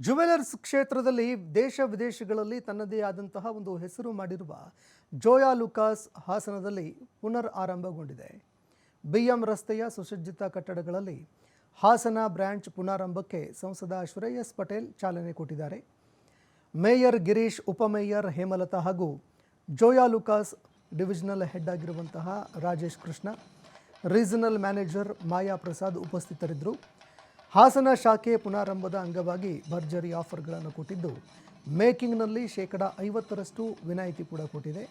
Jewellers ಕ್ಷೇತ್ರದಲ್ಲಿ ದೇಶ ವಿದೇಶಗಳಲ್ಲಿ ತನ್ನದೇ ಆದಂತಹ ಒಂದು ಹೆಸರು ಮಾಡಿರುವ ಜೋಯಾ ಲುಕಾಸ್ ಹಾಸನದಲ್ಲಿ ಪುನರ್ ಆರಂಭಗೊಂಡಿದೆ. ಬಿಎಂ ರಸ್ತೆಯ ಸುಸಜ್ಜಿತ ಕಟ್ಟಡಗಳಲ್ಲಿ ಹಾಸನ ಬ್ರಾಂಚ್ ಪುನಾರಂಭಕ್ಕೆ ಸಂಸದ ಶ್ರೇಯಸ್ ಪಟೇಲ್ ಚಾಲನೆ ಕೊಟ್ಟಿದ್ದಾರೆ. ಮೇಯರ್ ಗಿರೀಶ್, ಉಪಮೇಯರ್ ಹೇಮಲತಾ ಹಾಗೂ ಜೋಯಾ ಲುಕಾಸ್ ಡಿವಿಷನಲ್ ಹೆಡ್ ಆಗಿರುವಂತಹ ರಾಜೇಶ್ ಕೃಷ್ಣ, ರೀಜನಲ್ ಮ್ಯಾನೇಜರ್ ಮಾಯಾ ಪ್ರಸಾದ್ ಉಪಸ್ಥಿತರಿದ್ದರು. ಹಾಸನ ಶಾಖೆ ಪುನಾರಂಭದ ಅಂಗವಾಗಿ ಭರ್ಜರಿ ಆಫರ್ಗಳನ್ನು ಕೊಟ್ಟಿದ್ದು, ಮೇಕಿಂಗ್ನಲ್ಲಿ ಶೇಕಡ ಐವತ್ತರಷ್ಟು ವಿನಾಯಿತಿ ಕೂಡ ಕೊಟ್ಟಿದೆ.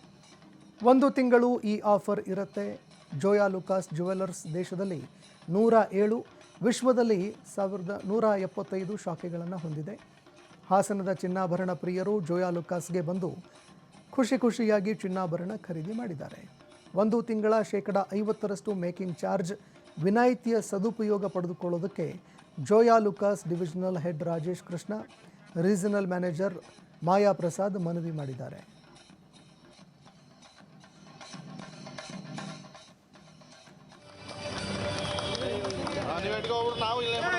ಒಂದು ತಿಂಗಳು ಈ ಆಫರ್ ಇರುತ್ತೆ. ಜೋಯಾ ಲುಕಾಸ್ ಜುವೆಲರ್ಸ್ ದೇಶದಲ್ಲಿ ನೂರ ಏಳು, ವಿಶ್ವದಲ್ಲಿ ಸಾವಿರದ ನೂರ ಎಪ್ಪತ್ತೈದು ಶಾಖೆಗಳನ್ನು ಹೊಂದಿದೆ. ಹಾಸನದ ಚಿನ್ನಾಭರಣ ಪ್ರಿಯರು ಜೋಯಾ ಲುಕಾಸ್ಗೆ ಬಂದು ಖುಷಿ ಖುಷಿಯಾಗಿ ಚಿನ್ನಾಭರಣ ಖರೀದಿ ಮಾಡಿದ್ದಾರೆ. ಒಂದು ತಿಂಗಳ ಶೇಕಡ ಐವತ್ತರಷ್ಟು ಮೇಕಿಂಗ್ ಚಾರ್ಜ್ ವಿನಾಯಿತಿಯ ಸದುಪಯೋಗ ಪಡೆದುಕೊಳ್ಳೋದಕ್ಕೆ Zoya Lucas divisional head Rajesh Krishna regional manager Maya Prasad ಮನವಿ ಮಾಡಿದ್ದಾರೆ ನೀವು ಇಟ್ಕೊಬಿಟ್ಟು ನಾವು ಇಲ್ಲೇ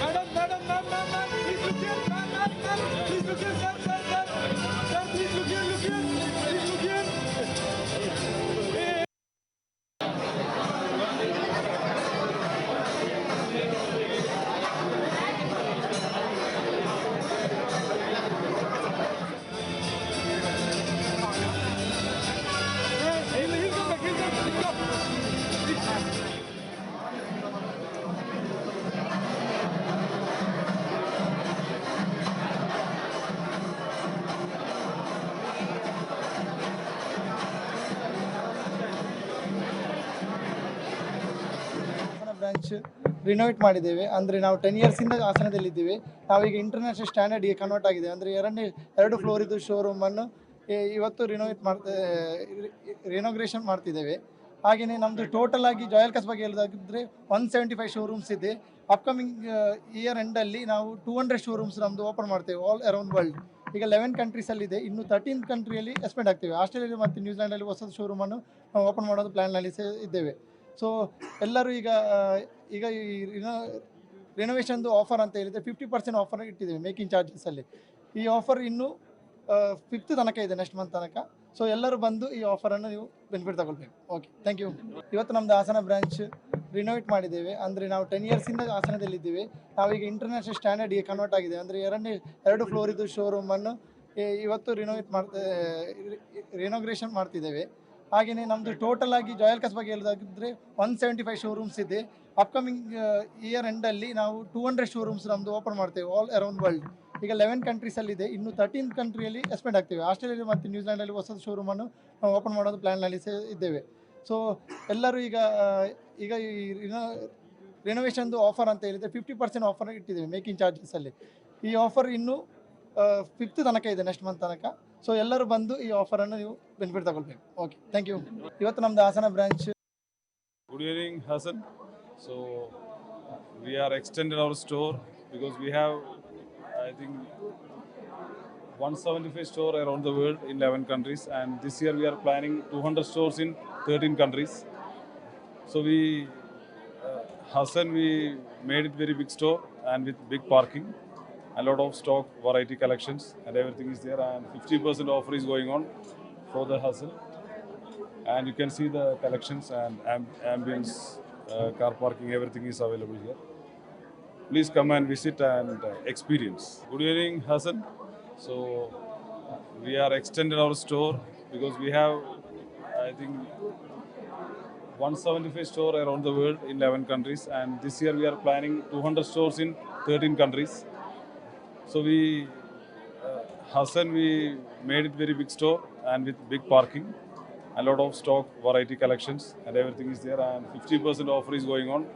Madam, madam, ma'am, ma'am, please look here. Ma'am, ma'am, please look here, look here, look. Hey, hey, branch renovate ಮಾಡಿದ್ದೇವೆ. ಅಂದರೆ ನಾವು ಟೆನ್ ಇಯರ್ಸಿಂದ ಹಾಸನದಲ್ಲಿದ್ದೇವೆ. ನಾವೀಗ ಇಂಟರ್ನ್ಯಾಷನಲ್ ಸ್ಟ್ಯಾಂಡರ್ಡ್ಗೆ ಕನ್ವರ್ಟ್ ಆಗಿದೆ ಅಂದರೆ ಎರಡನೇ, ಎರಡು ಫ್ಲೋರ್ ಇದು ಶೋರೂಮನ್ನು ಇವತ್ತು ರಿನೋವೇಟ್ ಮಾಡ್ತಾ ರಿನೋಗ್ರೇಷನ್ ಮಾಡ್ತಿದ್ದೇವೆ. ಹಾಗೆಯೇ ನಮ್ಮದು ಟೋಟಲ್ ಆಗಿ ಜಾಯಲ್ ಕಸ್ ಬಗ್ಗೆ ಹೇಳೋದಾಗಿದ್ದರೆ ಒನ್ ಸೆವೆಂಟಿ ಫೈವ್ ಶೋರೂಮ್ಸ್ ಇದೆ ಅಪ್ಕಮಿಂಗ್ ಇಯರ್ ಎಂಡಲ್ಲಿ ನಾವು ಟೂ ಹಂಡ್ರೆಡ್ ಶೋರೂಮ್ಸ್ ನಮ್ಮದು ಓಪನ್ ಮಾಡ್ತೇವೆ ಆಲ್ ಅರೌಂಡ್ ವರ್ಲ್ಡ್ ಈಗ ಲೆವೆನ್ ಕಂಟ್ರೀಸಲ್ಲಿದೆ ಇನ್ನು ತರ್ಟೀನ್ ಕಂಟ್ರಿಯಲ್ಲಿ ಎಕ್ಸ್ಪೆಂಡ್ ಆಗ್ತೇವೆ. ಆಸ್ಟ್ರೇಲಿಯಾ ಮತ್ತು ನ್ಯೂಜಿಲೆಂಡಲ್ಲಿ ಹೊಸ ಶೋರೂಮನ್ನು ನಾವು ಓಪನ್ ಮಾಡೋದು ಪ್ಲ್ಯಾನ್ನಲ್ಲಿ ಇದ್ದೇವೆ. ಸೊ ಎಲ್ಲರೂ ಈಗ ಈಗ ಈ ರಿನೋ ರಿನೋವೇಷನ್ದು ಆಫರ್ ಅಂತ ಹೇಳಿದರೆ ಫಿಫ್ಟಿ ಪರ್ಸೆಂಟ್ ಆಫರ್ ಇಟ್ಟಿದ್ದೀವಿ ಮೇಕಿಂಗ್ ಚಾರ್ಜಸಲ್ಲಿ ಈ ಆಫರ್ ಇನ್ನೂ ಫಿಫ್ತ್ ತನಕ ಇದೆ ನೆಕ್ಸ್ಟ್ ಮಂತ್ ತನಕ ಸೊ ಎಲ್ಲರೂ ಬಂದು ಈ ಆಫರನ್ನು ನೀವು ಬೆನಿಫಿಟ್ ತಗೊಳ್ಬೇಕು ಓಕೆ ಥ್ಯಾಂಕ್ ಯು ಇವತ್ತು ನಮ್ಮದು ಹಾಸನ ಬ್ರಾಂಚ್ ರಿನೋವೇಟ್ ಮಾಡಿದ್ದೇವೆ ಅಂದರೆ ನಾವು ಟೆನ್ ಇಯರ್ಸಿಂದ ಹಾಸನದಲ್ಲಿದ್ದೇವೆ ನಾವೀಗ ಇಂಟರ್ನ್ಯಾಷನಲ್ ಸ್ಟ್ಯಾಂಡರ್ಡ್ಗೆ ಕನ್ವರ್ಟ್ ಆಗಿದೆ ಅಂದರೆ ಎರಡನೇ ಎರಡು ಫ್ಲೋರಿದ್ದು ಶೋರೂಮನ್ನು ಇವತ್ತು ರಿನೋವೇಟ್ ಮಾಡ್ತಾ ರಿನೋಗ್ರೇಷನ್ ಮಾಡ್ತಿದ್ದೇವೆ ಹಾಗೆಯೇ ನಮ್ಮದು ಟೋಟಲ್ ಆಗಿ ಜಾಯಲ್ ಕಸ್ ಬಗ್ಗೆ ಹೇಳೋದಾಗಿದ್ದರೆ ಒನ್ ಸೆವೆಂಟಿ ಫೈವ್ ಶೋರೂಮ್ಸ್ ಇದೆ ಅಪ್ಕಮಿಂಗ್ ಇಯರ್ ಎಂಡಲ್ಲಿ ನಾವು ಟೂ ಹಂಡ್ರೆಡ್ ಶೋರೂಮ್ಸ್ ನಮ್ಮದು ಓಪನ್ ಮಾಡ್ತೇವೆ ಆಲ್ ಅರೌಂಡ್ ವರ್ಲ್ಡ್ ಈಗ ಲೆವೆನ್ ಕಂಟ್ರೀಸಲ್ಲಿದೆ ಇನ್ನು ತರ್ಟೀನ್ ಕಂಟ್ರಿಯಲ್ಲಿ ಎಕ್ಸ್ಪೆಂಡ್ ಆಗ್ತೇವೆ. ಆಸ್ಟ್ರೇಲಿಯಾ ಮತ್ತು ನ್ಯೂಜಿಲೆಂಡಲ್ಲಿ ಹೊಸ ಶೋರೂಮನ್ನು ನಾವು ಓಪನ್ ಮಾಡೋದು ಪ್ಲ್ಯಾನ್ನಲ್ಲಿ ಇದ್ದೇವೆ. ಸೊ ಎಲ್ಲರೂ ಈಗ ಈಗ ಈ ರಿನೋ ರಿನೋವೇಷನ್ದು ಆಫರ್ ಅಂತ ಹೇಳಿದರೆ ಫಿಫ್ಟಿ ಪರ್ಸೆಂಟ್ ಆಫರ್ ಇಟ್ಟಿದ್ದೇವೆ ಮೇಕಿಂಗ್ ಚಾರ್ಜಸಲ್ಲಿ ಈ ಆಫರ್ ಇನ್ನೂ ಫಿಫ್ತ್ ತನಕ ಇದೆ ನೆಕ್ಸ್ಟ್ ಮಂತ್ ತನಕ. ಸೊ ಎಲ್ಲರೂ ಬಂದು ಈ ಆಫರನ್ನು ನೀವು ಬೆನಿಫಿಟ್ ತಗೊಳ್ಬೇಕು. ಓಕೆ ಥ್ಯಾಂಕ್ ಯು ಇವತ್ತು ನಮ್ಮದು Hassan branch good evening Hassan. So we are extended our store because we have, I think, 175 store around the world in 11 countries, and this year we are planning 200 stores in 13 countries. So we, uh, Hassan, we made it very big store and with big parking, a lot of stock, variety collections, and everything is there, and 50% offer is going on for the Hassan. And you can see the collections and amb- ambience, car parking, everything is available here. Please come and visit and uh, experience. Good evening, Hassan. So we are extended our store because we have, I think, 175 store around the world in 11 countries, and this year we are planning 200 stores in 13 countries. So we, uh, Hassan, we made it very big store and with big parking a lot of stock, variety collections, and everything is there. And 50% offer is going on